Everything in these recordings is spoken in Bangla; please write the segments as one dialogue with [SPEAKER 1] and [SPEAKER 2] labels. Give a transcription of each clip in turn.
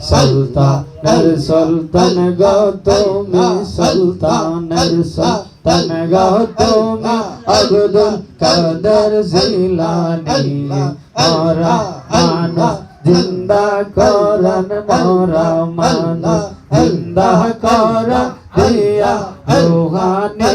[SPEAKER 1] সুলতানের সুলতান গো তুমি সুলতানের সুলতান গো তুমি আব্দুল কাদের জিলানী মোরা মানুষ জিন্দা করন মোরা মানুষ জিন্দা কর দিয়া রুহানি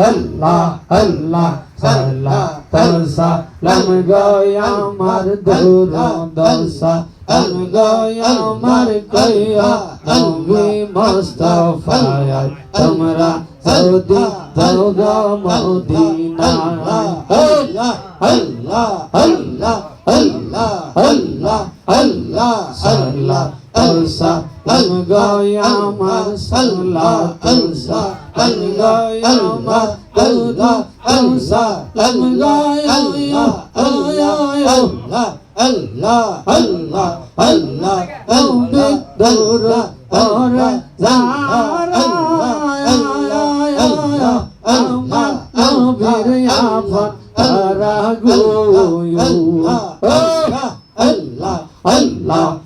[SPEAKER 1] আল্লাহ আল্লাহ আল্লাহ সাল্লাহ সালাম গয়া আমার দূর দশা আম গয়া আমার কয়া নবী মুস্তাফা তোমরা সৌদি যাও গো মদিনা আল্লাহ আল্লাহ আল্লাহ আল্লাহ আল্লাহ আল্লাহ সাল্লাহ তলসা লং গয়া আমার সাল্লাহ তলসা লং গয়া আমার দৌদা তলসা লং গয়া আল্লাহ আল্লাহ আল্লাহ আল্লাহ তৌবে দৌরা ওরা জারা আল্লাহ আমার নবীর আপন তারা গো আল্লাহ আল্লাহ আল্লাহ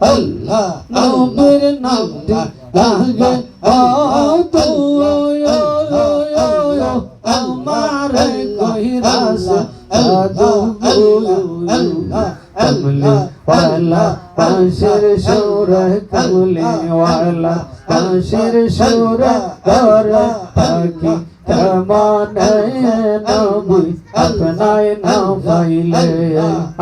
[SPEAKER 1] আল্লাহ নবীর নামটি লাগে তো আমার কহিরাস কমলে ওয়ালা পাশের সুর কমলে ওয়ালা পাশের সুর কর থাকি अपनाए न पाइले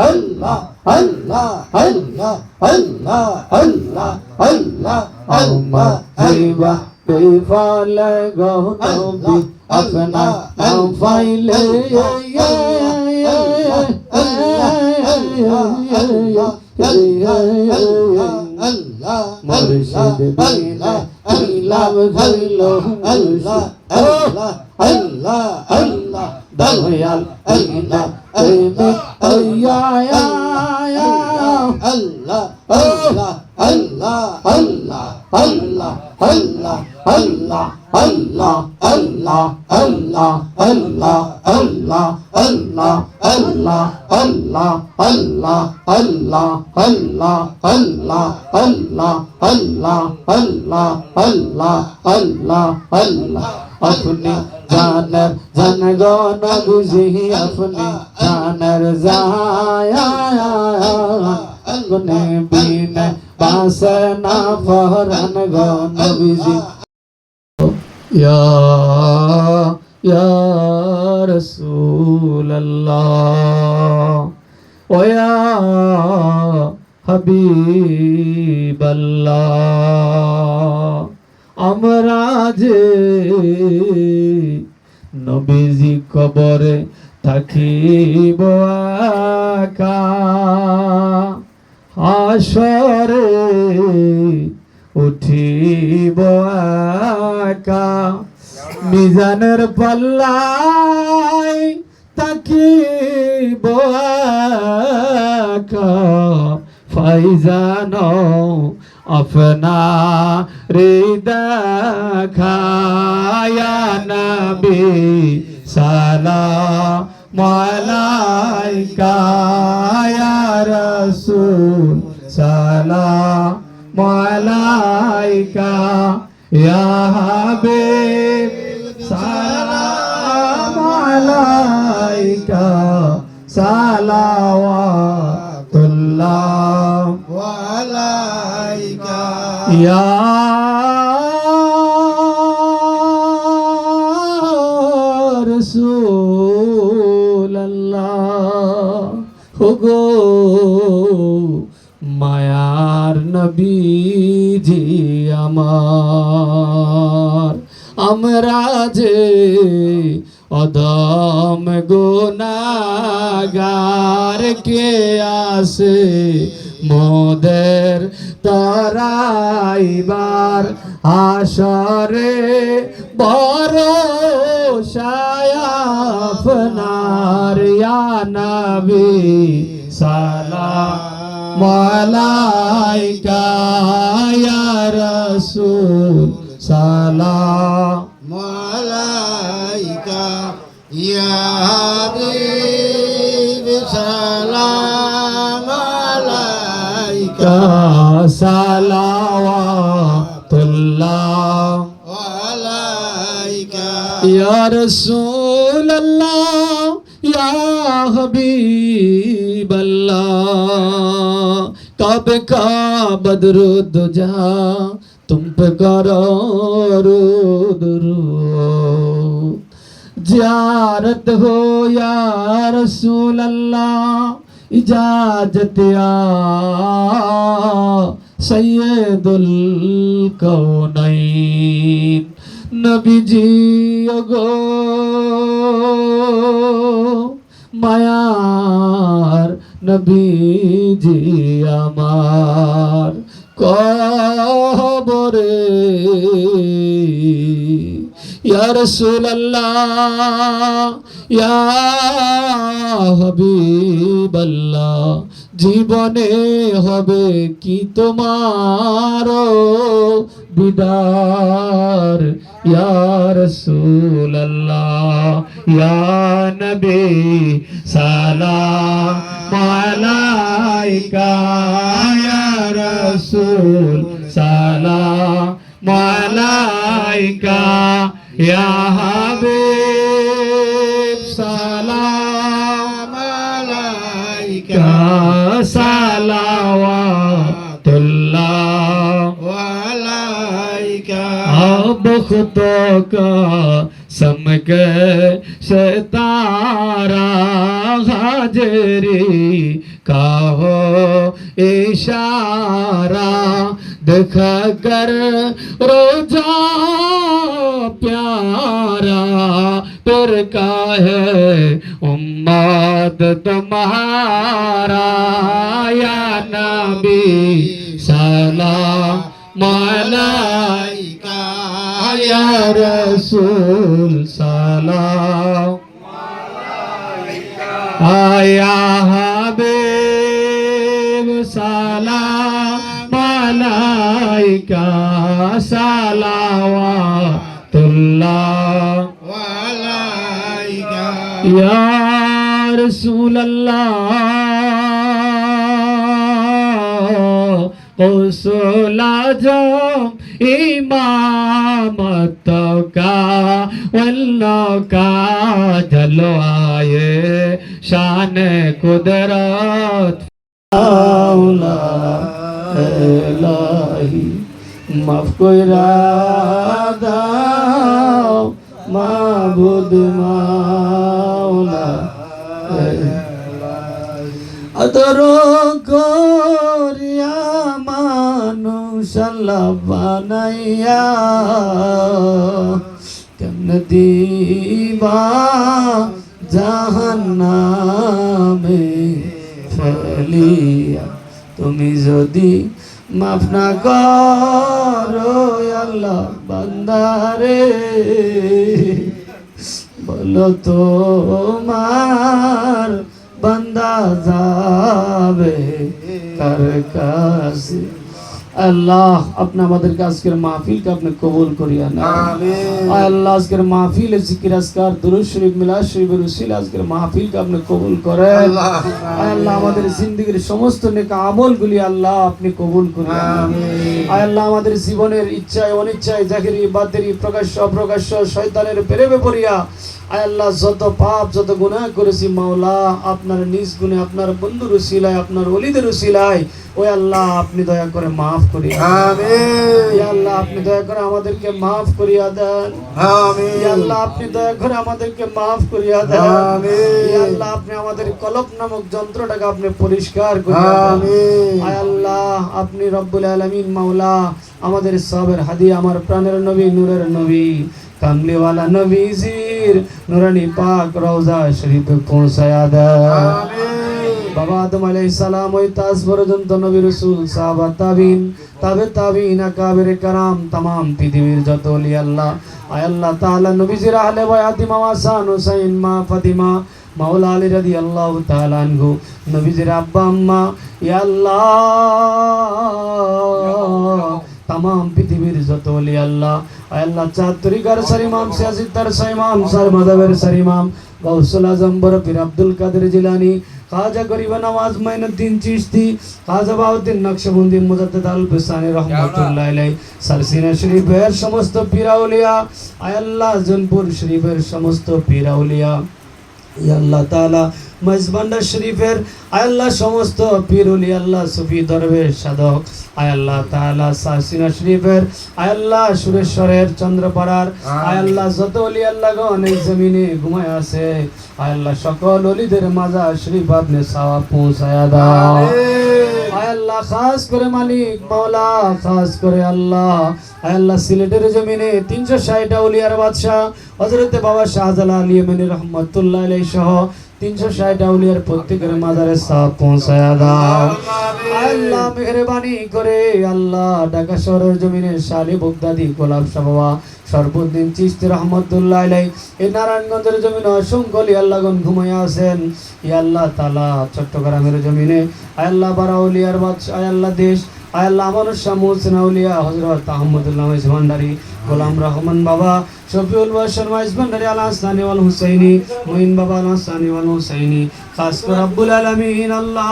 [SPEAKER 1] अल्लाह अल्लाह अल्लाह अल्लाह अल्लाह अल्लाह अल्लाह जीवा बेवा लगो नबी अपना न पाइले मुर्शिद बिना ইলাম হইল আল্লাহ আল্লাহ আল্লাহ আল্লাহ দয়াল আল্লাহ আল্লাহ আল্লাহ আল্লাহ আল্লাহ আল্লাহ আল্লাহ আল্লাহ আল্লাহ আল্লাহ আল্লাহ আল্লাহ আল্লাহ আল্লাহ আল্লাহ আল্লাহ আল্লাহ আল্লাহ আল্লাহ আল্লাহ আল্লাহ আল্লাহ আল্লাহ আল্লাহ আল্লাহ আল্লাহ আপনি জানার জনগণ বুঝি আপনি জানার যায় গুনে বিন বাসনা ফহরান গণ বিজি يا يا رسول الله ويا حبيب الله امراج নবীজি কবরে থাকিব একা হাসরে উঠিব মিজানের পাল্লাই তাকিব একা ফাইজান আপনা রে দেখায়া নবী সালাম আলাইকা। ইয়া সালাম মালাইকা ইয়া হাবিব আলাইকা সালাওয়াতুল্লাহ।
[SPEAKER 2] ওয়ালাইকা
[SPEAKER 1] ইয়া আমরা যে অদম গুনাগার কে আসে মোদের তরাইবার আসরে বড় ইয়া নবী সালাম মালাইকা ইয়া রাসূল সালাম
[SPEAKER 2] सलावातुल्लाह। या
[SPEAKER 1] रसूल
[SPEAKER 2] अल्लाह
[SPEAKER 1] या हबीब अल्लाह कब का बदरु दुजा तुम पे करो रो दुरू जियारत हो या रसूल अल्लाह इजाज़त आ সৈয়দুল কৌনাইন নবীজি গো মায়ার নবীজি আমার কবরে। ইয়া রাসূলুল্লাহ ইয়া হাবিবাল্লাহ জীবনে হবে কি তোমার দিদার ইয়া রাসূলুল্লাহ, ইয়া নবী, সালাম আলাইকা। ইয়া রাসূল, সালাম আলাইকা। ইয়া হাবিব अब खुदा का समग सितारा हाजरी का हो इशारा देख कर रोजा प्यारा फिर का है उम्मत तुम्हारा या नबी सलाम मालाइका يا رسول سلام يا حبيب سلام عليك صلوات
[SPEAKER 2] الله
[SPEAKER 1] عليك يا رسول الله قصلا جو إيمان रहमतों का वल्लों का जलो आए शान कुदरत। माफ़ कोइरा दाओ, माबुद माओला अतरो को আল্লাহ বানাইয়া কেমন দিবা জাহান্নামে ফেলিয়া? তুমি যদি মাফ না করো আল্লাহ বান্দারে, বলো তো মার বান্দা যাবে কার কাছে? আল্লাহ আপনি আমাদেরকে আজকের মাহফিলকে আপনি কবুল করিয়া না
[SPEAKER 2] আমিন।
[SPEAKER 1] আল্লাহ আজকের মাহফিল জিকির আজকার দুরুদ শরীফ মিলাদ শরীফের উসিলা আজকের মাহফিলকে আপনি কবুল করেন।
[SPEAKER 2] আল্লাহ।
[SPEAKER 1] আল্লাহ আমাদের জিন্দগির সমস্ত নেক আমলগুলি আল্লাহ আপনি কবুল করিয়া
[SPEAKER 2] আমিন।
[SPEAKER 1] আয় আল্লাহ আমাদের জীবনের ইচ্ছায় অনিচ্ছায় জাহিরি বাতেরি প্রকাশ্য অপ্রকাশ্য শয়তানের প্রেমে পড়িয়া আল্লাহ যত পাপ যত গুনাহ করেছি মাওলা আপনার নিজ গুণে আপনার বন্ধুর উসিলায় আপনার অলিদের উসিলায় ওই আল্লাহ আপনি দয়া করে মাফ ইয়া আল্লাহ আপনি দয়া করে আমাদেরকে মাফ করিয়া দেন। আল্লাহ আপনি দয়া করে আমাদেরকে মাফ করিয়া দেন। আল্লাহ আপনি আমাদের কলব নামক যন্ত্রটাকে আপনি পরিষ্কার করিয়া দেন। আল্লাহ আপনি রব্বুল আলামিন মাওলা আমাদের সবের হাদি আমার প্রাণের নবী নূরের নবী। কামলিওয়ালা নবীজির নুরানি পাক রওজা শরীফে পৌঁছায়া
[SPEAKER 2] দেয়
[SPEAKER 1] বাবা আদম আলাই সালাম ওই তাজ পর্যন্ত নবী রসুল সাহাবা তাবিন তাবে তাবিন আকাবের কারাম তাম পৃথিবীর যত অলি আল্লাহ আয় আল্লাহ তাআলা নবীজির আহলে বয়াতি মামা সান হুসাইন মা ফাতিমা মাওলা আলী রাদি আল্লাহ তালানহু নবীজির আব্বা আম্মা ইয়া আল্লাহ তাম পৃথিবীর যত অলি আল্লাহ আল্লাহ চাঁদ তরিকার সারিমাম সিয়াসিদ্দার সাইমাম সার মাদাবের সারিমাম গৌসুল আজম, বরফির আব্দুল কাদের জিলানি, খাজা গরিব নওয়াজ, মাইনুদ্দিন চিশতি, খাজা বাউদ্দিন নকশবন্দি, মুজাদ্দিদ আল বিসানি রহমাতুল্লাহ আলাইহি সালসিনা শরীফের সমস্ত পীরাউলিয়া আয় আল্লাহ, জনপুর শরীফের সমস্ত পীরাউলিয়া আল্লাহ তালা মজবান্ডা শরীফের আয় আল্লাহ সমস্ত পিরুলি আল্লাহ সুফি দরবেশ সাধক আয় আল্লাহ তাআলা সাসিনা শরীফের আয় আল্লাহ সুরেশ্বরের চন্দ্রপাড়ার আয় আল্লাহ যত অলি আল্লাহ অনেক এই জমিনে ঘুমায় আছে আয় আল্লাহ সকল অলিদের মাজা শরীফ আপনি সাওয়া পৌঁছায়া দাও। আয় আল্লাহ, খাস করে মালিক, মাওলা, খাস করে আল্লাহ। আয় আল্লাহ, সিলেটের জমিনে তিনশো ষাটটা উলিয়ার বাদশাহ হজরতে বাবা শাহজালা আলী মানি রহমতুল্লাহ আলাই সহ তিনশো ষাট আউলিয়ার প্রত্যেকের মাজারে সাপ পৌঁছায়া দাও। আল্লাহ মেহরবানি করে আল্লাহ ঢাকা শহরের জমিনে শালি বগদাদি গোলাপ শাহ বাবা সর্বদিন চিস্তি রহমতুল্লাহ আলাই এই নারায়ণগঞ্জের জমিনে অসংখ্য আলী আল্লাহগণ ঘুমাইয়া আছেন। আল্লাহ তালা চট্টগ্রামের জমিনে আল্লাহ বারাউলিয়ার বাদশাহ আল্লাহ দেশ আল্লাহ আমানুর শাহ মুহসিন আউলিয়া হজরত আহমদুল্লাহ ভান্ডারি গোলাম রহমান বাবা শফিউল বাশর মাইজ ভান্ডারি আল হাসানি ওয়াল হুসাইনি মুইন বাবা আল হাসানি ওয়াল হুসাইনি খাস করে রব্বুল আলামিন আল্লাহ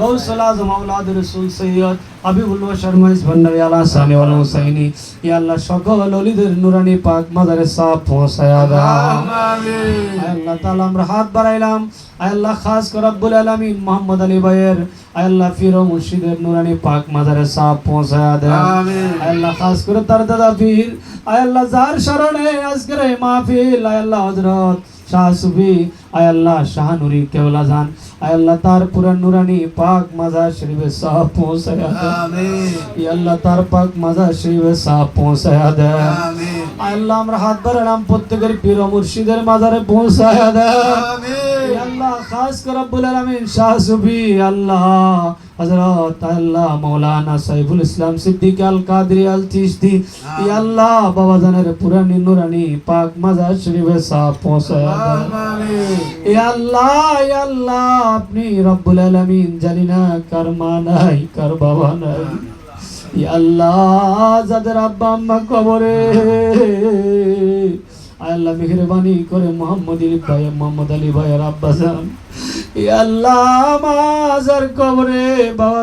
[SPEAKER 1] গৌসুল আজম আওলাদ রাসূল সৈয়দ হাবিবুল বাশর মাইজ ভান্ডারি আল হাসানি ওয়াল হুসাইনি ইয়া আল্লাহ সকল ওলিদের নুরানি পাক মাজারে সাফ পৌঁছায়া দাও। আল্লাহ তাআলা আমরা হাত বাড়াইলাম। আল্লাহ খাস করে রব্বুল আলামিন মোহাম্মদ আলী ভাইয়ের আল্লাহ ফিরো মুর্শিদের নুরানি পাক মাজারে সাফ পৌঁছায়া
[SPEAKER 2] আমিন।
[SPEAKER 1] আল্লাহ খাস করে তার দাদা পীর আয় আল্লাহ যার শরণে আজকের এই মাহফিল আয় আল্লাহ হযরত শাহ সুফি আয় আল্লাহ শাহ নুরি কেওলা জান আয় আল্লাহ তার পুরা নুরানি পাক মাজার শরীফে সাফ পৌঁছায়া দেন।
[SPEAKER 2] আমিন।
[SPEAKER 1] ইয়া আল্লাহ তার পাক আল্লাহ আমরা হাত বাড়ালাম প্রত্যেকের পীর মুর্শিদের মাজারে পৌঁছায়া আল্লাহ খাস করে রব্বুল আলামিন শাহ সুফি আল্লাহ হযরত আল্লাহ মাওলানা সাইফুল ইসলাম সিদ্দিক আল কাদরি আল আল্লাহ বাবা জানের পুরানি নুরানি পাক মাজার শরীফে সাফ পৌঁছায়া
[SPEAKER 2] আমিন।
[SPEAKER 1] আল্লাহ আল্লাহ আপনি রব্বুল আলামিন জানি না কার মা নাই কার বাবা নাই। আল্লাহ, যাদের আব্বা আম্মা কবরে। আল্লাহ, মেহরবানি করে মোহাম্মদ ভাই, মোহাম্মদ আলী ভাইয়ের আব্বা যান। আল্লাহ মাজার কবরে, বাবা